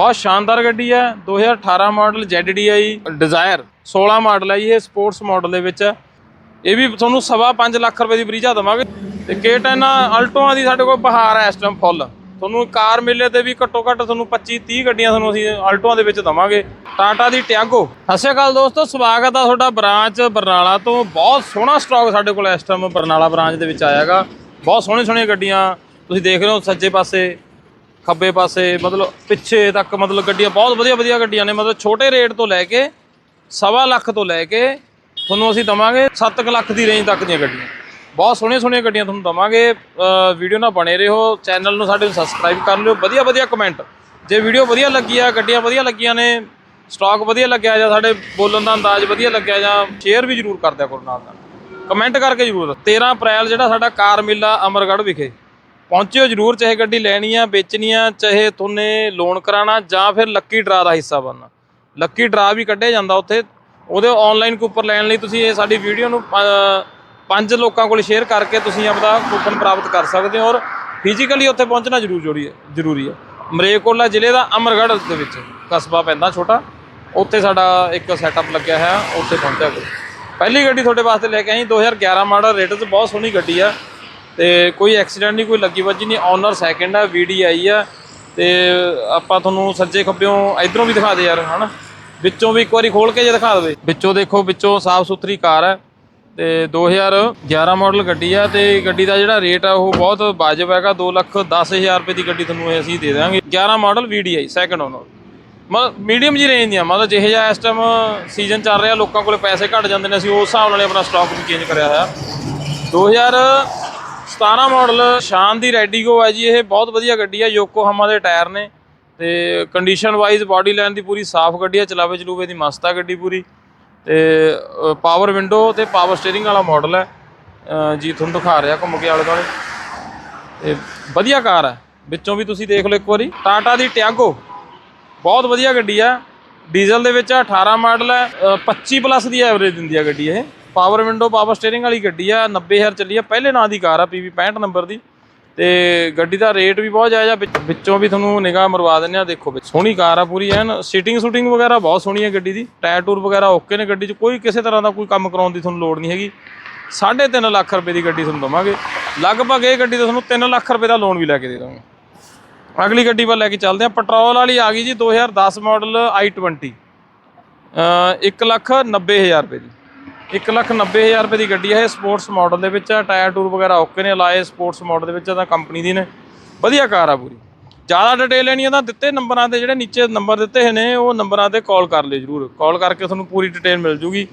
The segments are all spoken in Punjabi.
ਬਹੁਤ ਸ਼ਾਨਦਾਰ ਗੱਡੀ ਹੈ। 2018 ਮਾਡਲ ZDI ਡਿਜ਼ਾਇਰ 16 ਮਾਡਲ ਹੈ ਜੀ, ਇਹ ਸਪੋਰਟਸ ਮਾਡਲ ਦੇ ਵਿੱਚ। ਹੈ ਇਹ ਵੀ ਤੁਹਾਨੂੰ ਸਵਾ 5 ਲੱਖ ਰੁਪਏ ਦੀ ਬਰੀਜਾ ਦਵਾਂਗੇ। ਤੇ K10 ਅਲਟੋਆਂ ਦੀ ਸਾਡੇ ਕੋਲ ਬਹਾਰ ਹੈ ਇਸ ਟਾਈਮ ਫੁੱਲ ਤੁਹਾਨੂੰ ਕਾਰ ਮੇਲੇ ਤੇ ਵੀ ਘੱਟੋ ਘੱਟ ਤੁਹਾਨੂੰ 25 30 ਗੱਡੀਆਂ ਤੁਹਾਨੂੰ ਅਸੀਂ ਅਲਟੋਆਂ ਦੇ ਵਿੱਚ ਦਵਾਂਗੇ। ਟਾਟਾ ਦੀ ਟਿਆਗੋ ਸਤਿ ਸ਼੍ਰੀ ਅਕਾਲ ਦੋਸਤੋ ਸਵਾਗਤ ਆ ਤੁਹਾਡਾ ਬ੍ਰਾਂਚ ਬਰਨਾਲਾ ਤੋਂ। ਬਹੁਤ ਸੋਹਣਾ ਸਟਾਕ ਸਾਡੇ ਕੋਲ ਇਸ ਟਾਈਮ ਬਰਨਾਲਾ ਬ੍ਰਾਂਚ ਦੇ ਵਿੱਚ ਆਇਆਗਾ। ਬਹੁਤ ਸੋਹਣੇ ਸੋਹਣੀਆਂ ਗੱਡੀਆਂ। ਤੁਸੀਂ ਦੇਖ ਰਹੇ ਹੋ ਸੱਜੇ ਪਾਸੇ। ਖੱਬੇ ਪਾਸੇ, ਮਤਲਬ ਪਿੱਛੇ ਤੱਕ, ਮਤਲਬ ਗੱਡੀਆਂ, ਬਹੁਤ ਵਧੀਆ ਵਧੀਆ ਗੱਡੀਆਂ ਨੇ। ਮਤਲਬ ਛੋਟੇ ਰੇਟ ਤੋਂ ਲੈ ਕੇ, ਸਵਾ ਲੱਖ ਤੋਂ ਲੈ ਕੇ, ਤੁਹਾਨੂੰ ਅਸੀਂ ਦਵਾਂਗੇ 7 ਲੱਖ ਦੀ ਰੇਂਜ ਤੱਕ ਦੀਆਂ ਗੱਡੀਆਂ। ਬਹੁਤ ਸੋਹਣੀਆਂ ਸੋਹਣੀਆਂ ਗੱਡੀਆਂ ਤੁਹਾਨੂੰ ਦਵਾਂਗੇ। ਵੀਡੀਓ ਨਾਲ ਬਣੇ ਰਹੋ। ਚੈਨਲ ਨੂੰ ਸਾਡੇ ਨੂੰ ਸਬਸਕ੍ਰਾਈਬ ਕਰ ਲਿਓ। ਵਧੀਆ ਵਧੀਆ ਕਮੈਂਟ ਜੇ ਵੀਡੀਓ ਵਧੀਆ ਲੱਗੀ ਆ, ਗੱਡੀਆਂ ਵਧੀਆ ਲੱਗੀਆਂ ਨੇ ਸਟਾਕ ਵਧੀਆ ਲੱਗਿਆ ਜਾਂ ਸਾਡੇ ਬੋਲਣ ਦਾ ਅੰਦਾਜ਼ ਵਧੀਆ ਲੱਗਿਆ ਜਾਂ ਸ਼ੇਅਰ ਵੀ ਜਰੂਰ ਕਰ ਦਿਆ ਕਰੋ ਨਾਲ ਨਾਲ। ਕਮੈਂਟ ਕਰਕੇ ਜਰੂਰ 13 ਅਪ੍ਰੈਲ ਜਿਹੜਾ ਸਾਡਾ ਕਾਰ ਮੇਲਾ ਅਮਰਗੜ੍ਹ ਵਿਖੇ। ਪਹੁੰਚਿਓ ਜਰੂਰ, ਚਾਹੇ ਗੱਡੀ ਲੈਣੀ ਆ ਵੇਚਣੀ ਆ ਚਾਹੇ ਤੁਹਾਨੇ ਲੋਨ ਕਰਾਣਾ ਜਾਂ ਫਿਰ ਲੱਕੀ ਡਰਾ ਦਾ ਹਿੱਸਾ ਬਣਨਾ। ਲੱਕੀ ਡਰਾ ਵੀ ਕੱਢਿਆ ਜਾਂਦਾ ਉੱਥੇ। ਉਹਦੇ ਆਨਲਾਈਨ ਕੂਪਨ ਲੈਣ ਲਈ ਤੁਸੀਂ ਇਹ ਸਾਡੀ ਵੀਡੀਓ ਨੂੰ ਪੰਜ ਲੋਕਾਂ ਕੋਲ ਸ਼ੇਅਰ ਕਰਕੇ ਤੁਸੀਂ ਆਪਦਾ ਕੂਪਨ ਪ੍ਰਾਪਤ ਕਰ ਸਕਦੇ ਹੋ ਔਰ ਫਿਜ਼ੀਕਲੀ ਉੱਥੇ ਪਹੁੰਚਣਾ ਜ਼ਰੂਰ ਜ਼ਰੂਰੀ ਹੈ ਜ਼ਰੂਰੀ ਹੈ। ਮਰੇਕੋਲਾ ਜ਼ਿਲ੍ਹੇ ਦਾ ਅਮਰਗੜ੍ਹ ਦੇ ਵਿੱਚ ਕਸਬਾ ਪੈਂਦਾ ਛੋਟਾ। ਉੱਥੇ ਸਾਡਾ ਇੱਕ ਸੈਟਅਪ ਲੱਗਿਆ ਹੋਇਆ, ਉੱਥੇ ਪਹੁੰਚਿਆ ਕੋਈ। ਪਹਿਲੀ ਗੱਡੀ ਤੁਹਾਡੇ ਵਾਸਤੇ ਲੈ ਕੇ ਆਈ 2011 ਮਾਡਲ ਰੇਟ ਬਹੁਤ ਸੋਹਣੀ ਗੱਡੀ ਆ। ਤੇ ਕੋਈ ਐਕਸੀਡੈਂਟ ਨਹੀਂ, ਕੋਈ ਲੱਗੀ ਵੱਜੀ ਨਹੀਂ ਓਨਰ ਸੈਕਿੰਡ ਆ VDI ਆ, ਤੇ ਆਪਾਂ ਤੁਹਾਨੂੰ ਸੱਜੇ ਖੱਬਿਓਂ ਇਧਰੋਂ ਵੀ ਦਿਖਾ ਦੇ ਯਾਰ, ਹਨਾ? ਵਿੱਚੋਂ ਵੀ ਇੱਕ ਵਾਰੀ ਖੋਲ ਕੇ ਜੇ ਦਿਖਾ ਦੇਵੇ। ਵਿੱਚੋਂ ਦੇਖੋ, ਵਿੱਚੋਂ ਸਾਫ਼ ਸੁਥਰੀ ਕਾਰ ਹੈ ਤੇ 2011 ਮਾਡਲ ਗੱਡੀ ਆ, ਤੇ ਗੱਡੀ ਦਾ ਜਿਹੜਾ ਰੇਟ ਆ, ਉਹ ਬਹੁਤ ਵਾਜਬ ਹੈਗਾ 2 ਲੱਖ 10000 ਰੁਪਏ ਦੀ ਗੱਡੀ ਤੁਹਾਨੂੰ ਇਹ ਅਸੀਂ ਦੇ ਦਾਂਗੇ 11 ਮਾਡਲ VDI ਸੈਕਿੰਡ ਓਨਰ ਮਤਲਬ ਮੀਡੀਅਮ ਜੀ ਰੇਂਜ ਦੀਆਂ, ਮਤਲਬ ਜਿਹੇ ਜਿਹਾ ਇਸ ਟਾਈਮ ਸੀਜ਼ਨ ਚੱਲ ਰਿਹਾ, ਲੋਕਾਂ ਕੋਲੇ ਪੈਸੇ ਘਟ ਜਾਂਦੇ ਨੇ, ਅਸੀਂ ਉਸ ਹਿਸਾਬ ਨਾਲ ਆਪਣਾ ਸਟਾਕ ਵੀ ਚੇਂਜ ਕਰਿਆ ਹੋਇਆ। 2017 ਮਾਡਲ ਸ਼ਾਨ ਦੀ ਰੈਡੀਗੋ ਹੈ ਜੀ ਇਹ ਬਹੁਤ ਵਧੀਆ ਗੱਡੀ ਹੈ ਯੋਕੋਹਾਮਾ ਦੇ ਟਾਇਰ ਨੇ ਤੇ ਕੰਡੀਸ਼ਨ ਵਾਈਜ਼ ਬਾਡੀ ਲਾਈਨ ਦੀ ਪੂਰੀ ਸਾਫ਼ ਗੱਡੀ ਹੈ ਚਲਾਵੇ ਚਲੂਵੇ ਦੀ ਮਸਤ ਆ ਗੱਡੀ ਪੂਰੀ ਤੇ ਪਾਵਰ ਵਿੰਡੋ ਤੇ ਪਾਵਰ ਸਟੀਅਰਿੰਗ ਵਾਲਾ ਮਾਡਲ ਹੈ। ਜੀ ਤੁਹਾਨੂੰ ਦਿਖਾ ਰਿਹਾ ਘੁੰਮ ਕੇ ਆਲੇ ਦੁਆਲੇ। ਤੇ ਵਧੀਆ ਕਾਰ ਹੈ ਵਿੱਚੋਂ ਵੀ ਤੁਸੀਂ ਦੇਖ ਲਓ ਇੱਕ ਵਾਰੀ। ਟਾਟਾ ਦੀ ਟਿਆਗੋ ਬਹੁਤ ਵਧੀਆ ਗੱਡੀ ਆ। ਡੀਜ਼ਲ ਦੇ ਵਿੱਚ ਆ, 18 ਮਾਡਲ ਹੈ ਅ, 25 ਪਲੱਸ ਦੀ ਐਵਰੇਜ ਦਿੰਦੀ ਆ ਗੱਡੀ ਇਹ। ਪਾਵਰ ਵਿੰਡੋ, ਪਾਵਰ ਸਟੀਅਰਿੰਗ ਵਾਲੀ ਗੱਡੀ ਆ 90000 ਚੱਲੀ ਆ। ਪਹਿਲੇ ਨਾਂ ਦੀ ਕਾਰ ਆ PV 65 ਨੰਬਰ ਦੀ। ਤੇ ਗੱਡੀ ਦਾ ਰੇਟ ਵੀ ਬਹੁਤ ਜਾਇਜ਼ ਆ, ਵਿੱਚ- ਵਿੱਚੋਂ ਵੀ ਤੁਹਾਨੂੰ ਨਿਗਾਹ ਮਰਵਾ ਦਿੰਨੇ ਆ, ਦੇਖੋ ਵਿੱਚ। ਸੋਹਣੀ ਕਾਰ ਆ ਪੂਰੀ, ਐਨ ਸੀਟਿੰਗ ਸ਼ੂਟਿੰਗ ਵਗੈਰਾ ਬਹੁਤ ਸੋਹਣੀ ਹੈ ਗੱਡੀ ਦੀ। ਟਾਇਰ ਟੂਰ ਵਗੈਰਾ ਓਕੇ ਨੇ ਗੱਡੀ 'ਚ, ਕੋਈ ਕਿਸੇ ਤਰ੍ਹਾਂ ਦਾ ਕੋਈ ਕੰਮ ਕਰਾਉਣ ਦੀ ਤੁਹਾਨੂੰ ਲੋੜ ਨਹੀਂ ਹੈਗੀ। 3.5 ਲੱਖ ਰੁਪਏ ਦੀ ਗੱਡੀ ਤੁਹਾਨੂੰ ਦਵਾਂਗੇ। ਲਗਭਗ ਇਹ ਗੱਡੀ ਦਾ ਤੁਹਾਨੂੰ 3 ਲੱਖ ਰੁਪਏ ਦਾ ਲੋਨ ਵੀ ਲੈ ਕੇ ਦੇ ਦਾਂਗੇ ਅਗਲੀ ਗੱਡੀ ਵੱਲ ਲੈ ਕੇ ਚੱਲਦੇ ਆ ਪੈਟਰੋਲ ਵਾਲੀ ਆ ਗਈ ਜੀ 2010 ਮਾਡਲ i20 ਅ 1 ਲੱਖ 90 ਹਜ਼ਾਰ ਰੁਪਏ ਦੀ। 1 ਲੱਖ 90 ਹਜ਼ਾਰ ਰੁਪਏ ਦੀ ਗੱਡੀ ਹੈ ਇਹ ਸਪੋਰਟਸ ਮਾਡਲ ਦੇ ਵਿੱਚ ਆ, ਟਾਇਰ ਟੂਰ ਵਗੈਰਾ ਓਕੇ ਨੇ, ਲਾਏ ਸਪੋਰਟਸ ਮਾਡਲ ਦੇ ਵਿੱਚ ਆ, ਤਾਂ ਕੰਪਨੀ ਦੀ ਨੇ। ਵਧੀਆ ਕਾਰ ਆ ਪੂਰੀ। ਜ਼ਿਆਦਾ ਡਿਟੇਲ ਲੈਣੀ ਆ ਤਾਂ ਦਿੱਤੇ ਨੰਬਰਾਂ ਤੇ, ਜਿਹੜੇ ਨੀਚੇ ਨੰਬਰ ਦਿੱਤੇ ਹੋਏ ਨੇ, ਉਹ ਨੰਬਰਾਂ ਤੇ ਕਾਲ ਕਰ ਲਿਓ ਜਰੂਰ। ਕਾਲ ਕਰਕੇ ਤੁਹਾਨੂੰ ਪੂਰੀ ਡਿਟੇਲ ਮਿਲ ਜੂਗੀ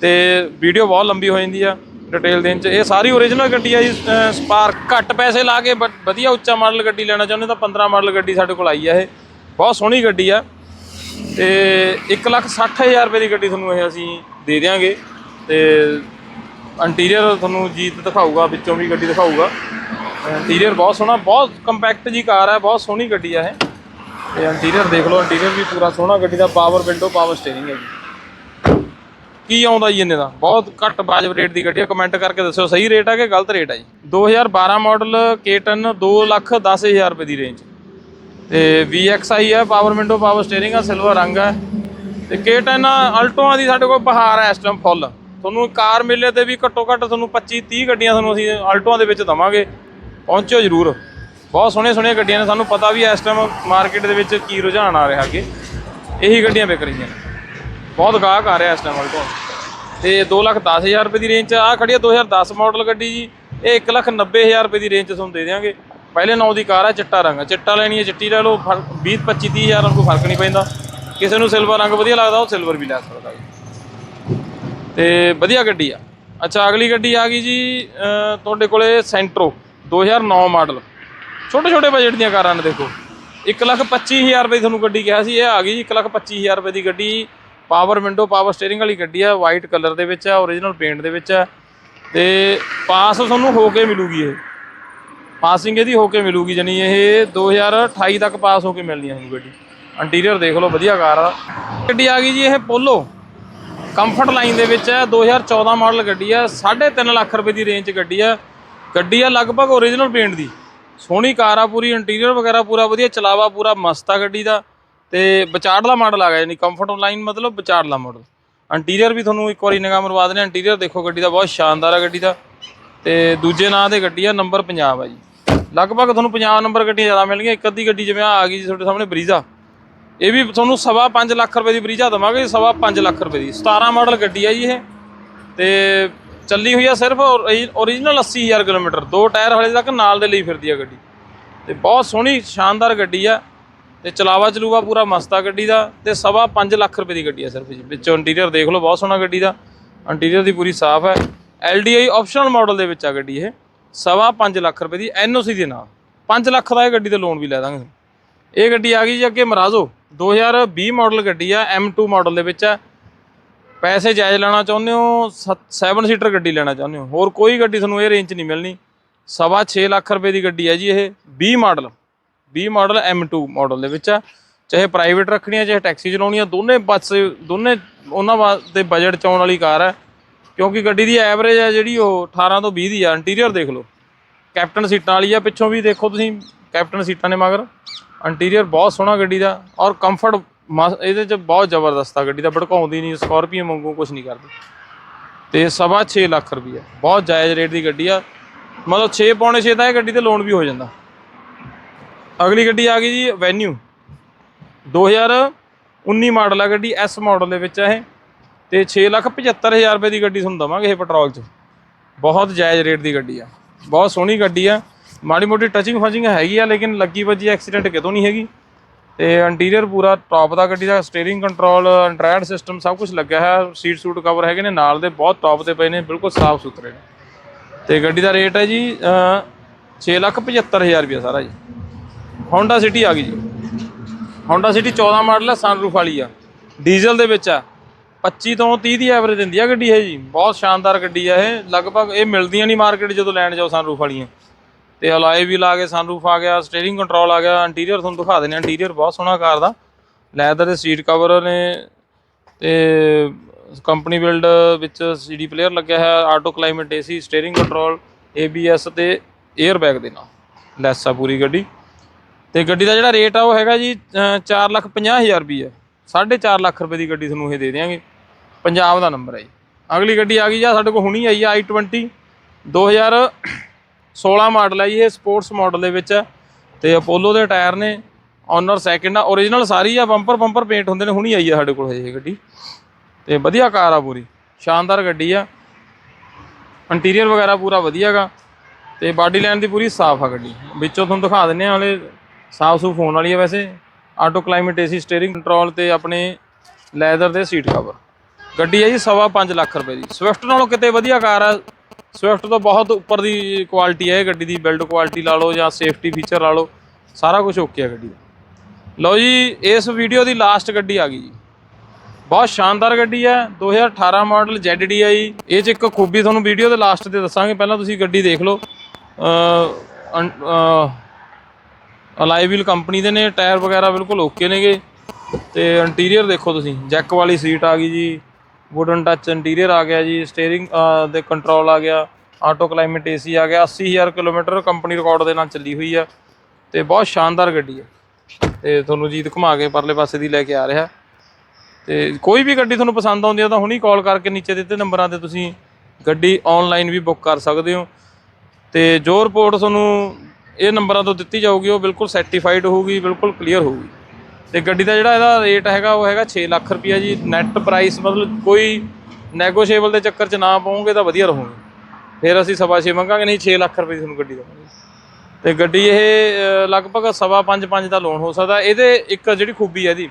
ਤੇ ਵੀਡੀਓ ਬਹੁਤ ਲੰਬੀ ਹੋ ਜਾਂਦੀ ਆ ਡਿਟੇਲ ਦੇਣ ਚ। ਇਹ ਸਾਰੀ ਓਰੀਜਨਲ ਗੱਡੀ ਆ ਜੀ ਸਪਾਰਕ ਘੱਟ ਪੈਸੇ ਲਾ ਕੇ, but ਵਧੀਆ ਉੱਚਾ ਮਾਡਲ ਗੱਡੀ ਲੈਣਾ ਚਾਹੁੰਦੇ ਤਾਂ 15 ਮਾਡਲ ਗੱਡੀ ਸਾਡੇ ਕੋਲ ਆਈ ਆ ਇਹ। ਬਹੁਤ ਸੋਹਣੀ ਗੱਡੀ ਆ ਤੇ 1 ਲੱਖ 60 ਹਜ਼ਾਰ ਰੁਪਏ ਦੀ ਗੱਡੀ ਤੁਹਾਨੂੰ ਇਹ ਅਸੀਂ ਦੇ ਦਿਆਂਗੇ। ਤੇ ਇੰਟੀਰੀਅਰ ਤੁਹਾਨੂੰ ਜੀਤ ਦਿਖਾਊਗਾ, ਵਿੱਚੋਂ ਵੀ ਗੱਡੀ ਦਿਖਾਊਗਾ। ਇੰਟੀਰੀਅਰ ਬਹੁਤ ਸੋਹਣਾ, ਬਹੁਤ ਕੰਪੈਕਟ ਜੀ ਕਾਰ ਹੈ, ਬਹੁਤ ਸੋਹਣੀ ਗੱਡੀ ਆ ਇਹ। ਤੇ ਇੰਟੀਰੀਅਰ ਦੇਖ ਲਓ ਇੰਟੀਰੀਅਰ ਵੀ ਪੂਰਾ ਸੋਹਣਾ ਗੱਡੀ ਦਾ ਪਾਵਰ ਵਿੰਡੋ ਪਾਵਰ ਸਟੀਅਰਿੰਗ ਹੈ ਜੀ। ਕੀ ਆਉਂਦਾ ਜੀ ਇਹਨੇ ਦਾ? ਬਹੁਤ ਘੱਟ ਵਾਜਬ ਰੇਟ ਦੀ ਗੱਡੀ ਹੈ। ਕਮੈਂਟ ਕਰਕੇ ਦੱਸਿਓ, ਸਹੀ ਰੇਟ ਹੈ ਕਿ ਗਲਤ ਰੇਟ ਹੈ ਜੀ? 2012 ਮਾਡਲ K10 2 ਲੱਖ 10 ਹਜ਼ਾਰ ਰੁਪਏ ਦੀ ਰੇਂਜ ਤੇ VXI ਹੈ ਪਾਵਰ ਵਿੰਡੋ ਪਾਵਰ ਸਟੀਅਰਿੰਗ ਆ ਸਿਲਵਰ ਰੰਗ ਹੈ। ਤੇ K10 ਅਲਟੋਆਂ ਦੀ ਸਾਡੇ ਕੋਲ ਬਹਾਰ ਹੈ ਇਸ ਟਾਈਮ ਫੁੱਲ ਤੁਹਾਨੂੰ ਕਾਰ ਮੇਲੇ ਤੇ ਵੀ ਘੱਟੋ ਘੱਟ ਤੁਹਾਨੂੰ 25 30 ਗੱਡੀਆਂ ਤੁਹਾਨੂੰ ਅਸੀਂ ਆਲਟੋਆਂ ਦੇ ਵਿੱਚ ਦਵਾਂਗੇ। ਪਹੁੰਚਿਓ ਜਰੂਰ। ਬਹੁਤ ਸੋਹਣੀਆਂ ਸੋਹਣੀਆਂ ਗੱਡੀਆਂ ਨੇ। ਸਾਨੂੰ ਪਤਾ ਵੀ ਇਸ ਟਾਈਮ ਮਾਰਕੀਟ ਦੇ ਵਿੱਚ ਕੀ ਰੁਝਾਨ ਆ ਰਿਹਾ ਅੱਗੇ। ਇਹੀ ਗੱਡੀਆਂ ਵਿਕ ਰਹੀਆਂ ਨੇ। ਬਹੁਤ ਗਾਹਕ ਆ ਰਿਹਾ ਇਸ ਟਾਈਮ ਆਲਟੋ ਤੇ 2 ਲੱਖ 10 ਹਜ਼ਾਰ ਰੁਪਏ ਦੀ ਰੇਂਜ ਚ ਆ ਖੜੀ ਹੈ 2010 ਮਾਡਲ ਗੱਡੀ ਜੀ। ਇਹ 1 ਲੱਖ 90 ਹਜ਼ਾਰ ਰੁਪਏ ਦੀ ਰੇਂਜ ਚ ਤੁਹਾਨੂੰ ਦੇ ਦਿਆਂਗੇ। ਪਹਿਲੇ ਨੌ ਦੀ ਕਾਰ ਆ, ਚਿੱਟਾ ਰੰਗ। ਚਿੱਟਾ ਲੈਣੀ ਹੈ, ਚਿੱਟੀ ਲੈ ਲਓ। 20 25 30 ਹਜ਼ਾਰ ਨਾਲ ਕੋਈ ਫ਼ਰਕ ਨਹੀਂ ਪੈਂਦਾ। ਕਿਸੇ ਨੂੰ ਸਿਲਵਰ ਰੰਗ ਵਧੀਆ ਲੱਗਦਾ, ਉਹ ਸਿਲਵਰ ਵੀ ਲੈ ਸਕਦਾ ਜੀ। ਤੇ ਵਧੀਆ ਗੱਡੀ ਆ। ਅੱਛਾ, ਅਗਲੀ ਗੱਡੀ ਆ ਗਈ ਜੀ ਤੁਹਾਡੇ ਕੋਲੇ ਸੈਂਟਰੋ 2009 ਮਾਡਲ। ਛੋਟੇ ਛੋਟੇ ਬਜਟ ਦੀਆਂ ਕਾਰਾਂ ਨੇ ਦੇਖੋ। 1 ਲੱਖ 25 ਹਜ਼ਾਰ ਰੁਪਏ ਦੀ ਤੁਹਾਨੂੰ ਗੱਡੀ ਕਿਹਾ ਸੀ, ਇਹ ਆ ਗਈ ਜੀ 1 ਲੱਖ 25 ਹਜ਼ਾਰ ਰੁਪਏ ਦੀ ਗੱਡੀ। ਪਾਵਰ ਵਿੰਡੋ ਪਾਵਰ ਸਟੀਅਰਿੰਗ ਵਾਲੀ ਗੱਡੀ ਆ ਵਾਈਟ ਕਲਰ ਦੇ ਵਿੱਚ ਆ ਓਰੀਜਨਲ ਪੇਂਟ ਦੇ ਵਿੱਚ ਆ। ਤੇ ਪਾਸ ਤੁਹਾਨੂੰ ਹੋ ਕੇ ਮਿਲੂਗੀ ਇਹ। ਪਾਸਿੰਗ ਇਹਦੀ ਹੋ ਕੇ ਮਿਲੂਗੀ ਜਾਨੀ ਇਹ 2028 ਤੱਕ ਪਾਸ ਹੋ ਕੇ ਮਿਲਣੀ ਹੈ ਤੁਹਾਨੂੰ ਗੱਡੀ। ਇੰਟੀਰੀਅਰ ਦੇਖ ਲਓ, ਵਧੀਆ ਕਾਰ ਆ। ਗੱਡੀ ਆ ਗਈ ਜੀ, ਇਹ ਪੋਲੋ ਕੰਫਰਟ ਲਾਈਨ ਦੇ ਵਿੱਚ ਹੈ। 2014 ਮਾਡਲ ਗੱਡੀ ਆ 3.5 ਲੱਖ ਰੁਪਏ ਦੀ ਰੇਂਜ 'ਚ ਗੱਡੀ ਆ ਗੱਡੀ ਆ ਲਗਭਗ ਓਰੀਜਨਲ ਪੇਂਟ ਦੀ। ਸੋਹਣੀ ਕਾਰ ਆ ਪੂਰੀ ਇੰਟੀਰੀਅਰ ਵਗੈਰਾ ਪੂਰਾ ਵਧੀਆ, ਚਲਾਵਾ ਪੂਰਾ ਮਸਤ ਆ ਗੱਡੀ ਦਾ। ਤੇ ਵਿਚਾਰਲਾ ਮਾਡਲ ਆ ਗਿਆ, ਯਾਨੀ ਕੰਫਰਟ ਲਾਈਨ ਮਤਲਬ ਵਿਚਾਰਲਾ ਮਾਡਲ। ਇੰਟੀਰੀਅਰ ਵੀ ਤੁਹਾਨੂੰ ਇੱਕ ਵਾਰੀ ਨਿਗਾਹ ਮਰਵਾ ਦਿੰਦੇ ਇੰਟੀਰੀਅਰ ਦੇਖੋ ਗੱਡੀ ਦਾ, ਬਹੁਤ ਸ਼ਾਨਦਾਰ ਆ ਗੱਡੀ ਦਾ। ਤੇ ਦੂਜੇ ਨਾਂ ਦੇ ਗੱਡੀ ਆ, ਨੰਬਰ ਪੰਜਾਬ ਆ ਜੀ। ਲਗਭਗ ਤੁਹਾਨੂੰ 50 ਨੰਬਰ ਗੱਡੀਆਂ ਜ਼ਿਆਦਾ ਮਿਲਣਗੀਆਂ। ਇੱਕ ਅੱਧੀ ਗੱਡੀ ਜਿਵੇਂ ਆਹ ਆ ਗਈ ਜੀ ਤੁਹਾਡੇ ਸਾਹਮਣੇ ਬਰੀਜ਼ਾ। ਇਹ ਵੀ ਤੁਹਾਨੂੰ ਸਵਾ 5 ਲੱਖ ਰੁਪਏ ਦੀ ਬਰੀਜ਼ਾ ਦਵਾਂਗੇ, ਸਵਾ 5 ਲੱਖ ਰੁਪਏ ਦੀ। 17 ਮਾਡਲ ਗੱਡੀ ਆ ਜੀ ਇਹ। ਤੇ ਚੱਲੀ ਹੋਈ ਆ ਸਿਰਫ ਓਰੀਜਨਲ 80000 ਕਿਲੋਮੀਟਰ, ਦੋ ਟਾਇਰ ਹਲੇ ਤੱਕ ਨਾਲ ਦੇ ਲਈ ਫਿਰਦੀ ਆ ਗੱਡੀ। ਤੇ ਬਹੁਤ ਸੋਹਣੀ, ਸ਼ਾਨਦਾਰ ਗੱਡੀ ਆ। ਤੇ ਚਲਾਵਾ ਚਲੂਗਾ ਪੂਰਾ ਮਸਤਾ ਗੱਡੀ ਦਾ। ਤੇ ਸਵਾ 5 ਲੱਖ ਰੁਪਏ ਦੀ ਗੱਡੀ ਆ ਸਿਰਫ ਜੀ। ਵਿੱਚੋਂ ਇੰਟੀਰੀਅਰ ਦੇਖ ਲਓ, ਬਹੁਤ ਸੋਹਣਾ ਗੱਡੀ ਦਾ। ਇੰਟੀਰੀਅਰ ਦੀ ਪੂਰੀ ਸਾਫ਼ ਹੈ। LDI ਆਪਸ਼ਨਲ ਮਾਡਲ ਦੇ ਵਿੱਚ ਆ ਗੱਡੀ ਇਹ। ਸਵਾ 5 ਲੱਖ ਰੁਪਏ ਦੀ NOC ਦੇ ਨਾਲ। 5 ਲੱਖ ਦਾ ਇਹ ਗੱਡੀ ਤੇ ਲੋਨ ਵੀ ਲੈ ਦਾਂਗੇ। ਇਹ ਗੱਡੀ ਆ ਗਈ ਜੀ ਅੱਗੇ ਮਰਾਜ਼ੋ। 2020 ਮਾਡਲ ਗੱਡੀ ਆ M2 ਮਾਡਲ ਦੇ ਵਿੱਚ ਆ। ਪੈਸੇ ਜਾਇਜ਼ ਲੈਣਾ ਚਾਹੁੰਦੇ ਹੋ 7 ਸੀਟਰ ਗੱਡੀ ਲੈਣਾ ਚਾਹੁੰਦੇ ਹੋ? ਹੋਰ ਕੋਈ ਗੱਡੀ ਤੁਹਾਨੂੰ ਇਹ ਰੇਂਜ ਨਹੀਂ ਮਿਲਣੀ। ਸਵਾ 6 ਲੱਖ ਰੁਪਏ ਦੀ ਗੱਡੀ ਹੈ ਜੀ ਇਹ 20 ਮਾਡਲ। 20 ਮਾਡਲ M2 ਮਾਡਲ ਦੇ ਵਿੱਚ ਆ। ਚਾਹੇ ਪ੍ਰਾਈਵੇਟ ਰੱਖਣੀ ਹੈ ਚਾਹੇ ਟੈਕਸੀ ਚਲਾਉਣੀ ਹੈ ਦੋਨੇ ਬੱਸ, ਦੋਨੇ ਉਹਨਾਂ ਵਾਸਤੇ ਬਜਟ ਚ ਆਉਣ ਵਾਲੀ ਕਾਰ ਹੈ ਕਿਉਂਕਿ ਗੱਡੀ ਦੀ ਐਵਰੇਜ ਹੈ ਜਿਹੜੀ ਉਹ 18 ਤੋਂ 20 ਦੀ ਆ। ਇੰਟੀਰੀਅਰ ਦੇਖ ਲਓ। ਕੈਪਟਨ ਸੀਟਾਂ ਵਾਲੀ ਆ, ਪਿੱਛੋਂ ਵੀ ਦੇਖੋ ਤੁਸੀਂ ਕੈਪਟਨ ਸੀਟਾਂ ਨੇ ਮਗਰ। ਇੰਟੀਰੀਅਰ ਬਹੁਤ ਸੋਹਣਾ ਗੱਡੀ ਦਾ ਔਰ ਕੰਫਰਟ ਇਹਦੇ ਚ ਬਹੁਤ ਜ਼ਬਰਦਸਤ ਆ ਗੱਡੀ ਦਾ, ਭੜਕਾਉਂਦੀ ਨਹੀਂ, ਸਕਾਰਪੀਓ ਵਾਂਗੂ ਕੁਝ ਨਹੀਂ ਕਰਦੀ। ਤੇ ਸਵਾ 6 ਲੱਖ ਰੁਪਈਆ, ਬਹੁਤ ਜਾਇਜ਼ ਰੇਟ ਦੀ ਗੱਡੀ ਆ। ਮਤਲਬ 6 ਪੌਣੇ 6 ਦਾ ਇਹ ਗੱਡੀ ਤੇ ਲੋਨ ਵੀ ਹੋ ਜਾਂਦਾ। ਅਗਲੀ ਗੱਡੀ ਆ ਗਈ ਜੀ ਵੈਨਿਊ 2019 ਮਾਡਲ ਆ ਗੱਡੀ ਐਸ ਮਾਡਲ ਦੇ ਵਿੱਚ ਆ ਇਹ। ਤੇ 675000 ਰੁਪਏ ਦੀ ਗੱਡੀ ਤੁਹਾਨੂੰ ਦਵਾਂਗੇ ਇਹ ਪੈਟਰੋਲ 'ਚ। ਬਹੁਤ ਜਾਇਜ਼ ਰੇਟ ਦੀ ਗੱਡੀ ਆ। ਬਹੁਤ ਸੋਹਣੀ ਗੱਡੀ ਆ। ਮਾੜੀ ਮੋਟੀ ਟਚਿੰਗ ਫਚਿੰਗ ਹੈਗੀ ਆ, ਲੇਕਿਨ ਲੱਗੀ ਵੱਜੀ ਐਕਸੀਡੈਂਟ ਕਿਤੋਂ ਨਹੀਂ ਹੈਗੀ। ਤੇ ਇੰਟੀਰੀਅਰ ਪੂਰਾ ਟੌਪ ਦਾ ਗੱਡੀ ਦਾ ਸਟੀਅਰਿੰਗ ਕੰਟਰੋਲ ਐਂਡਰਾਇਡ ਸਿਸਟਮ ਸਭ ਕੁਝ ਲੱਗਿਆ ਹੈ ਸੀਟ ਸੂਟ ਕਵਰ ਹੈਗੇ ਨੇ, ਨਾਲ ਦੇ ਬਹੁਤ ਟੌਪ ਤੇ ਪਏ ਨੇ, ਬਿਲਕੁਲ ਸਾਫ਼ ਸੁਥਰੇ ਨੇ। ਤੇ ਗੱਡੀ ਦਾ ਰੇਟ ਹੈ ਜੀ 675000 ਰੁਪਏ ਸਾਰਾ ਜੀ। ਹੋਂਡਾ ਸਿਟੀ ਆ ਗਈ ਜੀ। ਹੋਂਡਾ ਸਿਟੀ 14 ਮਾਡਲ ਹੈ ਸਨਰੂਫ ਵਾਲੀ ਆ। ਡੀਜ਼ਲ ਦੇ ਵਿੱਚ ਆ। 25 ਤੋਂ 30 ਦੀ ਐਵਰੇਜ ਦਿੰਦੀ ਆ ਗੱਡੀ ਹੈ ਜੀ। ਬਹੁਤ ਸ਼ਾਨਦਾਰ ਗੱਡੀ ਆ ਇਹ। ਲਗਭਗ ਇਹ ਮਿਲਦੀਆਂ ਨਹੀਂ ਮਾਰਕੀਟ ਜਦੋਂ ਲੈਣ ਜਾਓ ਸਨਰੂਫ ਵਾਲੀਆਂ। ਤੇ ਅਲਾਏ ਵੀ ਲਾ ਕੇ ਸਨਰੂਫ ਆ ਗਿਆ ਸਟੀਅਰਿੰਗ ਕੰਟਰੋਲ ਆ ਗਿਆ ਇੰਟੀਰੀਅਰ ਤੁਹਾਨੂੰ ਦਿਖਾ ਦਿੰਦੇ ਆ ਇੰਟੀਰੀਅਰ ਬਹੁਤ ਸੋਹਣਾ ਕਾਰ ਦਾ। ਲੈਦਰ ਦੇ ਸੀਟ ਕਵਰ ਨੇ ਤੇ ਕੰਪਨੀ ਬਿਲਡ ਵਿੱਚ ਸੀਡੀ ਪਲੇਅਰ ਲੱਗਿਆ ਹੈ auto climate AC steering control ABS ਤੇ 에ਅਰ ਬੈਗ ਦੇ ਨਾਲ, ਲੈਸ ਆ ਪੂਰੀ ਗੱਡੀ। ਤੇ ਗੱਡੀ ਦਾ ਜਿਹੜਾ ਰੇਟ ਆ ਉਹ ਹੈਗਾ ਜੀ 450000 ਰੁਪਏ 4.5 ਲੱਖ ਰੁਪਏ ਦੀ ਗੱਡੀ ਤੁਹਾਨੂੰ ਇਹ ਦੇ ਦੇਵਾਂਗੇ ਪੰਜਾਬ ਦਾ ਨੰਬਰ ਹੈ ਜੀ। ਅਗਲੀ ਗੱਡੀ ਆ ਗਈ ਆ ਸਾਡੇ ਕੋਲ ਹੁਣੀ ਆਈ ਆ i20 2016 ਮਾਡਲ ਹੈ ਜੀ, ਇਹ ਸਪੋਰਟਸ ਮਾਡਲ ਦੇ ਵਿੱਚ। ਹੈ ਤੇ ਅਪੋਲੋ ਦੇ ਟਾਇਰ ਨੇ ਓਨਰ ਸੈਕਿੰਡ ਆ origignal ਸਾਰੀ ਆ ਬੰਪਰ ਬੰਪਰ ਪੇਂਟ ਹੁੰਦੇ ਨੇ, ਹੁਣੀ ਆਈ ਆ ਸਾਡੇ ਕੋਲ ਹਜੇ ਇਹ ਗੱਡੀ। ਤੇ ਵਧੀਆ ਕਾਰ ਆ ਪੂਰੀ, ਸ਼ਾਨਦਾਰ ਗੱਡੀ ਆ। ਇੰਟੀਰੀਅਰ ਵਗੈਰਾ ਪੂਰਾ ਵਧੀਆਗਾ ਤੇ ਬਾਡੀ ਲਾਈਨ ਦੀ ਪੂਰੀ ਸਾਫ਼ ਆ ਗੱਡੀ। ਵਿੱਚੋਂ ਤੁਹਾਨੂੰ ਦਿਖਾ ਦਿੰਨੇ ਆ ਹਲੇ ਸਾਫ਼ ਸੂਫ ਹੋਣ ਵਾਲੀ ਆ ਵੈਸੇ। Auto climate AC steering control ਤੇ ਆਪਣੇ ਲੈਦਰ ਦੇ ਸੀਟ ਕਵਰ ਗੱਡੀ ਹੈ ਜੀ ਸਵਾ 5 ਲੱਖ ਰੁਪਏ ਦੀ। ਸਵਿਫਟ ਨਾਲੋਂ ਕਿਤੇ ਵਧੀਆ ਕਾਰ ਆ ਸਵਿਫਟ ਤੋਂ ਬਹੁਤ ਉੱਪਰ ਦੀ ਕੁਆਲਿਟੀ ਹੈ ਇਹ ਗੱਡੀ ਦੀ ਬਿਲਡ ਕੁਆਲਿਟੀ ਲਾ ਲਓ ਜਾਂ ਸੇਫਟੀ ਫੀਚਰ ਲਾ ਲਓ, ਸਾਰਾ ਕੁਝ ਓਕੇ ਹੈ ਗੱਡੀ ਦਾ। ਲਓ ਜੀ, ਇਸ ਵੀਡੀਓ ਦੀ ਲਾਸਟ ਗੱਡੀ ਆ ਗਈ ਜੀ। ਬਹੁਤ ਸ਼ਾਨਦਾਰ ਗੱਡੀ ਹੈ 2018 ਮਾਡਲ ZDI ਇਹ ਚ ਇੱਕ ਖੂਬੀ ਤੁਹਾਨੂੰ ਵੀਡੀਓ ਦੇ ਲਾਸਟ ਤੇ ਦੱਸਾਂਗੇ, ਪਹਿਲਾਂ ਤੁਸੀਂ ਗੱਡੀ ਦੇਖ ਲਓ। ਅਲਾਈਵਿਲ ਕੰਪਨੀ ਦੇ ਨੇ ਟਾਇਰ ਵਗੈਰਾ ਬਿਲਕੁਲ ਓਕੇ ਨੇਗੇ। ਤੇ ਇੰਟੀਰੀਅਰ ਦੇਖੋ ਤੁਸੀਂ ਜੈਕ ਵਾਲੀ ਸੀਟ ਆ ਗਈ ਜੀ। ਵੁਡਨ ਟੱਚ ਇੰਟੀਰੀਅਰ ਆ ਗਿਆ ਜੀ ਸਟੀਅਰਿੰਗ ਦੇ ਕੰਟਰੋਲ ਆ ਗਿਆ ਆਟੋ ਕਲਾਈਮੇਟ ਏਸੀ ਆ ਗਿਆ 80000 ਕਿਲੋਮੀਟਰ ਕੰਪਨੀ ਰਿਕਾਰਡ ਦੇ ਨਾਲ ਚੱਲੀ ਹੋਈ ਆ ਤੇ ਬਹੁਤ ਸ਼ਾਨਦਾਰ ਗੱਡੀ ਹੈ ਤੇ ਤੁਹਾਨੂੰ ਜੀਤ ਘੁਮਾ ਕੇ ਪਰਲੇ ਪਾਸੇ ਦੀ ਲੈ ਕੇ ਆ ਰਿਹਾ। ਤੇ ਕੋਈ ਵੀ ਗੱਡੀ ਤੁਹਾਨੂੰ ਪਸੰਦ ਆਉਂਦੀ ਆ ਤਾਂ ਹੁਣੀ ਕਾਲ ਕਰਕੇ ਨੀਚੇ ਦਿੱਤੇ ਨੰਬਰਾਂ ਤੇ ਤੁਸੀਂ ਗੱਡੀ ਆਨਲਾਈਨ ਵੀ ਬੁੱਕ ਕਰ ਸਕਦੇ ਹੋ। ਤੇ ਜੋ ਰਿਪੋਰਟ ਤੁਹਾਨੂੰ ਇਹ ਨੰਬਰਾਂ ਤੋਂ ਦਿੱਤੀ ਜਾਊਗੀ, ਉਹ ਬਿਲਕੁਲ ਸਰਟੀਫਾਈਡ ਹੋਊਗੀ, ਬਿਲਕੁਲ ਕਲੀਅਰ ਹੋਊਗੀ। ਤੇ ਗੱਡੀ ਦਾ ਜਿਹੜਾ ਇਹਦਾ ਰੇਟ ਹੈਗਾ ਉਹ ਹੈਗਾ 6 ਲੱਖ ਰੁਪਈਆ ਜੀ। ਨੈਟ ਪ੍ਰਾਈਸ ਮਤਲਬ ਕੋਈ ਨੈਗੋਸ਼ੀਏਬਲ ਦੇ ਚੱਕਰ 'ਚ ਨਾ ਪਾਉਂਗੇ ਤਾਂ ਵਧੀਆ ਰਹੋਗੇ। ਫਿਰ ਅਸੀਂ ਸਵਾ ਛੇ ਮੰਗਾਂਗੇ, ਨਹੀਂ 6 ਲੱਖ ਰੁਪਏ ਦੀ ਤੁਹਾਨੂੰ ਗੱਡੀ ਦੇਵਾਂਗੇ। ਤੇ ਗੱਡੀ ਇਹ ਲਗਭਗ ਸਵਾ ਪੰਜ ਪੰਜ ਦਾ ਲੋਨ ਹੋ ਸਕਦਾ। ਇਹਦੇ ਇੱਕ ਜਿਹੜੀ ਖੂਬੀ ਹੈ ਇਹਦੀ,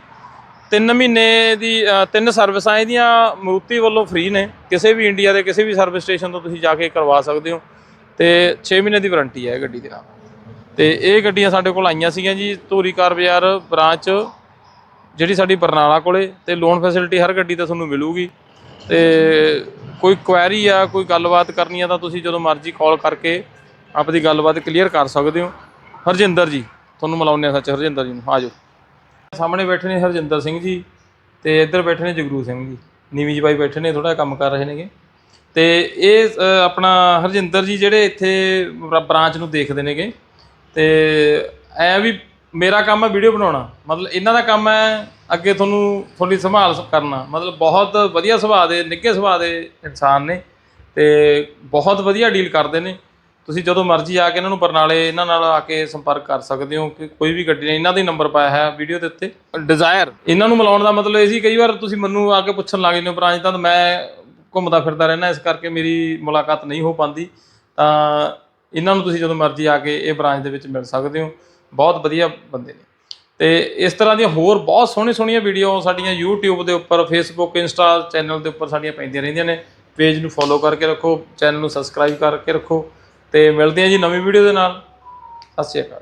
ਤਿੰਨ ਮਹੀਨੇ ਦੀ ਤਿੰਨ ਸਰਵਿਸਾਂ ਇਹਦੀਆਂ ਮਰੂਤੀ ਵੱਲੋਂ ਫ੍ਰੀ ਨੇ। ਕਿਸੇ ਵੀ ਇੰਡੀਆ ਦੇ ਕਿਸੇ ਵੀ ਸਰਵਿਸ ਸਟੇਸ਼ਨ ਤੋਂ ਤੁਸੀਂ ਜਾ ਕੇ ਕਰਵਾ ਸਕਦੇ ਹੋ। ਤੇ 6 ਮਹੀਨੇ ਦੀ ਵਾਰੰਟੀ ਹੈ ਇਹ ਗੱਡੀ ਦੇ ਨਾਲ। ਤੇ ਇਹ ਗੱਡੀਆਂ ਸਾਡੇ ਕੋਲ ਆਈਆਂ ਸੀਗੀਆਂ ਜੀ ਧੂਰੀ ਕਾਰ ਬਾਜ਼ਾਰ ਬ੍ਰਾਂਚ, ਜਿਹੜੀ ਸਾਡੀ ਬਰਨਾਲਾ ਕੋਲੇ, ਤੇ ਲੋਨ ਫੈਸਿਲਿਟੀ ਹਰ ਗੱਡੀ ਤੇ ਤੁਹਾਨੂੰ ਮਿਲੂਗੀ। ਤੇ ਕੋਈ ਕੁਐਰੀ ਆ, ਕੋਈ ਗੱਲਬਾਤ ਕਰਨੀ ਆ ਤਾਂ ਤੁਸੀਂ ਜਦੋਂ ਮਰਜ਼ੀ ਕਾਲ ਕਰਕੇ ਆਪਦੀ ਗੱਲਬਾਤ ਕਲੀਅਰ ਕਰ ਸਕਦੇ ਹੋ। ਹਰਜਿੰਦਰ ਜੀ, ਤੁਹਾਨੂੰ ਮਿਲਾਉਂਦੇ ਆ ਸੱਚ ਹਰਜਿੰਦਰ ਜੀ ਨੂੰ। ਆਜੋ ਸਾਹਮਣੇ ਬੈਠੇ ਨੇ ਹਰਜਿੰਦਰ ਸਿੰਘ ਜੀ ਤੇ ਇੱਧਰ ਬੈਠੇ ਨੇ ਜਗਰੂ ਸਿੰਘ ਜੀ। ਨੀਵੀਂ ਜੀ ਬਾਈ ਬੈਠੇ ਨੇ ਥੋੜਾ ਕੰਮ ਕਰ ਰਹੇ ਨੇਗੇ। ਤੇ ਇਹ ਆਪਣਾ ਹਰਜਿੰਦਰ ਜੀ ਜਿਹੜੇ ਇੱਥੇ ਬ੍ਰਾਂਚ ਨੂੰ ਦੇਖਦੇ ਨੇਗੇ ਤੇ ਐ ਵੀ ਮੇਰਾ ਕੰਮ ਹੈ ਵੀਡੀਓ ਬਣਾਉਣਾ। ਮਤਲਬ ਇਹਨਾਂ ਦਾ ਕੰਮ ਹੈ ਅੱਗੇ ਤੁਹਾਨੂੰ ਤੁਹਾਡੀ ਸੰਭਾਲ ਕਰਨਾ। ਮਤਲਬ ਬਹੁਤ ਵਧੀਆ ਸੁਭਾਅ ਦੇ ਨਿੱਘੇ ਸੁਭਾਅ ਦੇ ਇਨਸਾਨ ਨੇ ਤੇ ਬਹੁਤ ਵਧੀਆ ਡੀਲ ਕਰਦੇ ਨੇ। ਤੁਸੀਂ ਜਦੋਂ ਮਰਜ਼ੀ ਆ ਕੇ ਇਹਨਾਂ ਨੂੰ ਬਰਨਾਲੇ ਇਹਨਾਂ ਨਾਲ ਆ ਕੇ ਸੰਪਰਕ ਕਰ ਸਕਦੇ ਹੋ ਕਿ ਕੋਈ ਵੀ ਗੱਡੀ ਨੇ। ਇਹਨਾਂ ਦਾ ਹੀ ਨੰਬਰ ਪਾਇਆ ਹੈ ਵੀਡੀਓ ਦੇ ਉੱਤੇ। ਡਿਜ਼ਾਇਰ ਇਹਨਾਂ ਨੂੰ ਮਿਲਾਉਣ ਦਾ ਮਤਲਬ ਇਹ ਸੀ ਕਈ ਵਾਰ ਤੁਸੀਂ ਮੈਨੂੰ ਆ ਕੇ ਪੁੱਛਣ ਲੱਗ ਜਾਂਦੇ ਹੋ ਬ੍ਰਾਂਚ ਤਾਂ ਮੈਂ ਘੁੰਮਦਾ ਫਿਰਦਾ ਰਹਿਣਾ ਇਸ ਕਰਕੇ ਮੇਰੀ ਮੁਲਾਕਾਤ ਨਹੀਂ ਹੋ ਪਾਉਂਦੀ ਤਾਂ ਇਹਨਾਂ ਨੂੰ ਤੁਸੀਂ ਜਦੋਂ ਮਰਜ਼ੀ ਆ ਕੇ ਇਹ ਬ੍ਰਾਂਚ ਦੇ ਵਿੱਚ ਮਿਲ ਸਕਦੇ ਹੋ। ਬਹੁਤ ਵਧੀਆ ਬੰਦੇ ਨੇ। ਤੇ ਇਸ ਤਰ੍ਹਾਂ ਦੀਆਂ ਹੋਰ ਬਹੁਤ ਸੋਹਣੀ ਸੋਹਣੀਆਂ ਵੀਡੀਓ ਸਾਡੀਆਂ YouTube ਦੇ ਉੱਪਰ, Facebook, Insta ਚੈਨਲ ਦੇ ਉੱਪਰ ਸਾਡੀਆਂ ਪੈਂਦੀਆਂ ਰਹਿੰਦੀਆਂ ਨੇ। ਪੇਜ ਨੂੰ ਫੋਲੋ ਕਰਕੇ ਰੱਖੋ ਚੈਨਲ ਨੂੰ ਸਬਸਕ੍ਰਾਈਬ ਕਰਕੇ ਰੱਖੋ। ਤੇ ਮਿਲਦੇ ਹਾਂ ਜੀ ਨਵੀਂ ਵੀਡੀਓ ਦੇ ਨਾਲ। ਸਤਿ ਸ਼੍ਰੀ ਅਕਾਲ।